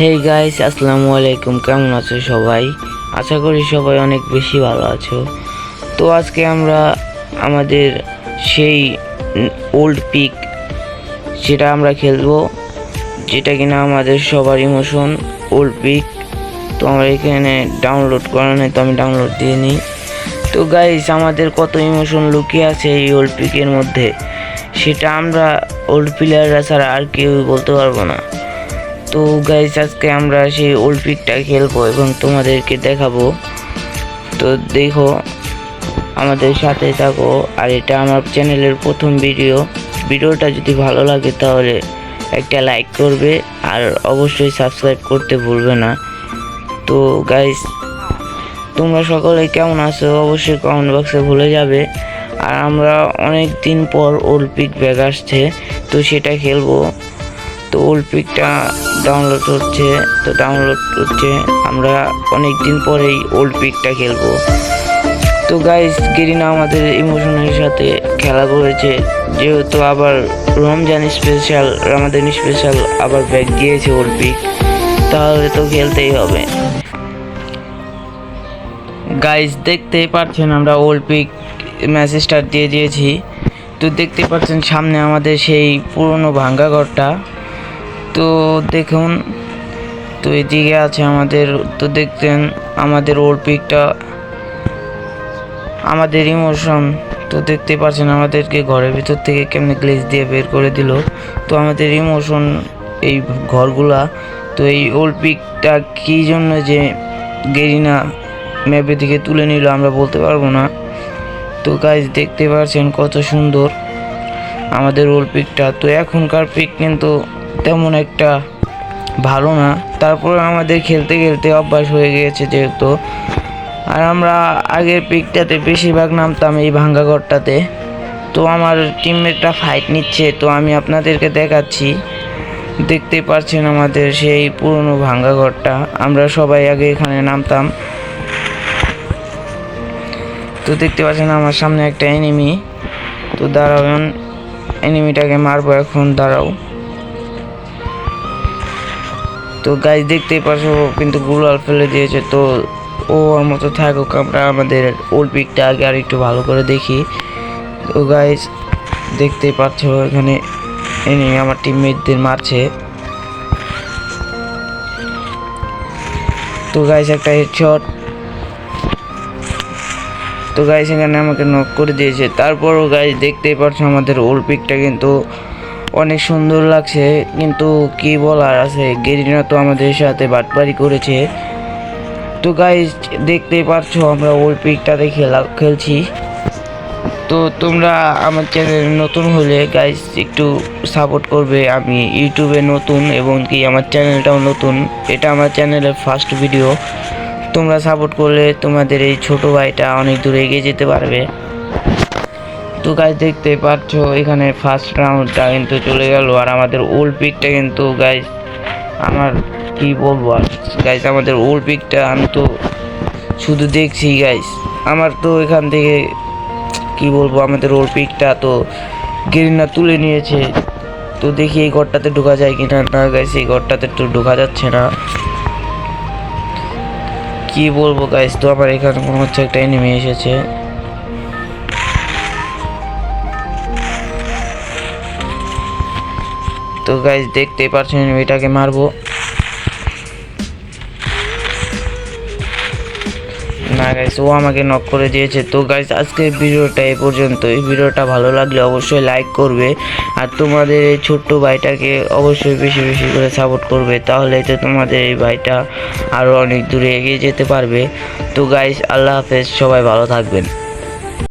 Hey guys আসসালামু আলাইকুম। কেমন আছো সবাই? আশা করি সবাই অনেক বেশি ভালো আছো। তো আজকে আমরা আমাদের সেই ওল্ড পিক সেটা আমরা খেলব, যেটা কিনা আমাদের সবার ইমোশন ওল্ড পিক তো আমরা এখানে ডাউনলোড করা নেই, তো আমি ডাউনলোড দিয়ে নিই। তো গাইস আমাদের কত ইমোশন লুকিয়ে আছে এই ওল্ড পিকের মধ্যে? সেটা আমরা ওল্ড প্লেয়াররা ছাড়া আর কেউ বলতে পারব না। তো গাইস আজকে আমরা সেই ওল্ড পিকটা খেলব এবং তোমাদেরকে দেখাবো। তো দেখো, আমাদের সাথে থাকো। আর এটা আমার চ্যানেলের প্রথম ভিডিও ভিডিওটা যদি ভালো লাগে তাহলে একটা লাইক করবে আর অবশ্যই সাবস্ক্রাইব করতে ভুলবে না। তো গাইস তোমরা সকলে কেমন আছো? অবশ্যই কমেন্ট বক্সে ভুলে যাবে। আর আমরা অনেক দিন পর ওল্ড পিক ব্যাগ আসছে, তো সেটা খেলব। তো ওল্ড পিকটা ডাউনলোড হচ্ছে, তো ডাউনলোড হচ্ছে। আমরা অনেক দিন পরেই ওল্ড পিকটা খেলব। তো গাইস গেরিনা আমাদের ইমোশনের সাথে খেলা করেছে। যেহেতু আবার রমজান স্পেশাল রমাদান স্পেশাল আবার ব্যাগ দিয়েছে ওল্ড পিক। তাহলে তো খেলতেই হবে। গাইস দেখতেই পাচ্ছেন আমরা ওল্ড পিক ম্যাচ স্টার্ট দিয়ে দিয়েছি। তো দেখতে পাচ্ছেন সামনে আমাদের সেই পুরনো ভাঙ্গা ঘরটা। তো দেখুন, তো এদিকে আছে আমাদের, তো দেখতেন আমাদের ওল্ড পিকটা আমাদের ইমোশন তো দেখতে পাচ্ছেন আমাদেরকে ঘরের ভিতর থেকে কেমনে গ্লেজ দিয়ে বের করে দিল। তো আমাদের ইমোশন এই ঘরগুলা, তো এই ওল্ড পিকটা কী জন্য যে গেরিনা ম্যাপে থেকে তুলে নিল আমরা বলতে পারব না। তো গাইজ দেখতে পাচ্ছেন কত সুন্দর আমাদের ওল্ড পিকটা তো এখনকার পিক কিন্তু তেমন একটা ভালো না। তারপরে আমাদের খেলতে খেলতে অভ্যাস হয়ে গিয়েছে যেহেতু। আর আমরা আগের পিকটাতে বেশিরভাগ নামতাম এই ভাঙ্গা ঘরটাতে। তো আমার টিমমেটটা ফাইট নিচ্ছে, তো আমি আপনাদেরকে দেখাচ্ছি। দেখতে পাচ্ছেন আমাদের সেই পুরনো ভাঙ্গা ঘরটা, আমরা সবাই আগে এখানে নামতাম। তো দেখতে পাচ্ছেন আমার সামনে একটা এনিমি তো দাঁড়াও এনিমিটাকে মারবো এখন, দাঁড়াও। তো গাছ দেখতেই পারছ কিন্তু গুলাল ফেলে দিয়েছে, তো ও ওর মতো থাকুক, আমরা আমাদের ওল্ড পিকটা আগে আর একটু ভালো করে দেখি। তো গাইজ দেখতেই পাচ্ছ, এখানে এনে আমার টিমমেটদের মারছে। তো গাইজ একটা হেডশট তো গাইজ এখানে আমাকে নক করে দিয়েছে। তারপরও গাইজ দেখতেই পাচ্ছ, আমাদের ওল্ড পিকটা কিন্তু অনেক সুন্দর লাগছে, কিন্তু কি বলার আছে? গেরিনা তো আমাদের সাথে বাটপারি করেছে। তো গাইজ দেখতেই পারছ, আমরা ওল্ড পিকটাতে খেলা খেলছি। তো তোমরা আমার চ্যানেল নতুন হলে গাইজ একটু সাপোর্ট করবে। আমি ইউটিউবে নতুন, এবং কি আমার চ্যানেলটাও নতুন। এটা আমার চ্যানেলের ফার্স্ট ভিডিও তোমরা সাপোর্ট করলে তোমাদের এই ছোট ভাইটা অনেক দূরে এগিয়ে যেতে পারবে। তো গাইজ দেখতে পাচ্ছ, এখানে ফার্স্ট রাউন্ডটা কিন্তু চলে গেল। আর আমাদের ওল্ড পিকটা কিন্তু গাইজ আমার কি বলব আর? গাইজ আমাদের ওল্ড পিকটা আমি তো শুধু দেখছি গাইজ আমার তো এখান থেকে, কি বলব, আমাদের ওল্ড পিকটা তো গেরিনা তুলে নিয়েছে। তো দেখি এই ঘরটাতে ঢোকা যায় কিনা। না গাইজ এই ঘরটাতে তো ঢোকা যাচ্ছে না। কি বলব গাইজ তো আমার এখানে মনে হচ্ছে একটা এনিমি এসেছে। তো গাইজ দেখতেই পাচ্ছেন এটাকে মারবো। না গাইজ ও আমাকে নক করে দিয়েছে। তো গাইজ আজকের ভিডিওটা এই পর্যন্ত এই ভিডিওটা ভালো লাগলে অবশ্যই লাইক করবে। আর তোমাদের এই ছোট্ট ভাইটাকে অবশ্যই বেশি বেশি করে সাপোর্ট করবে। তাহলে তো তোমাদের এই ভাইটা আরও অনেক দূরে এগিয়ে যেতে পারবে। তো গাইজ আল্লাহ হাফেজ, সবাই ভালো থাকবেন।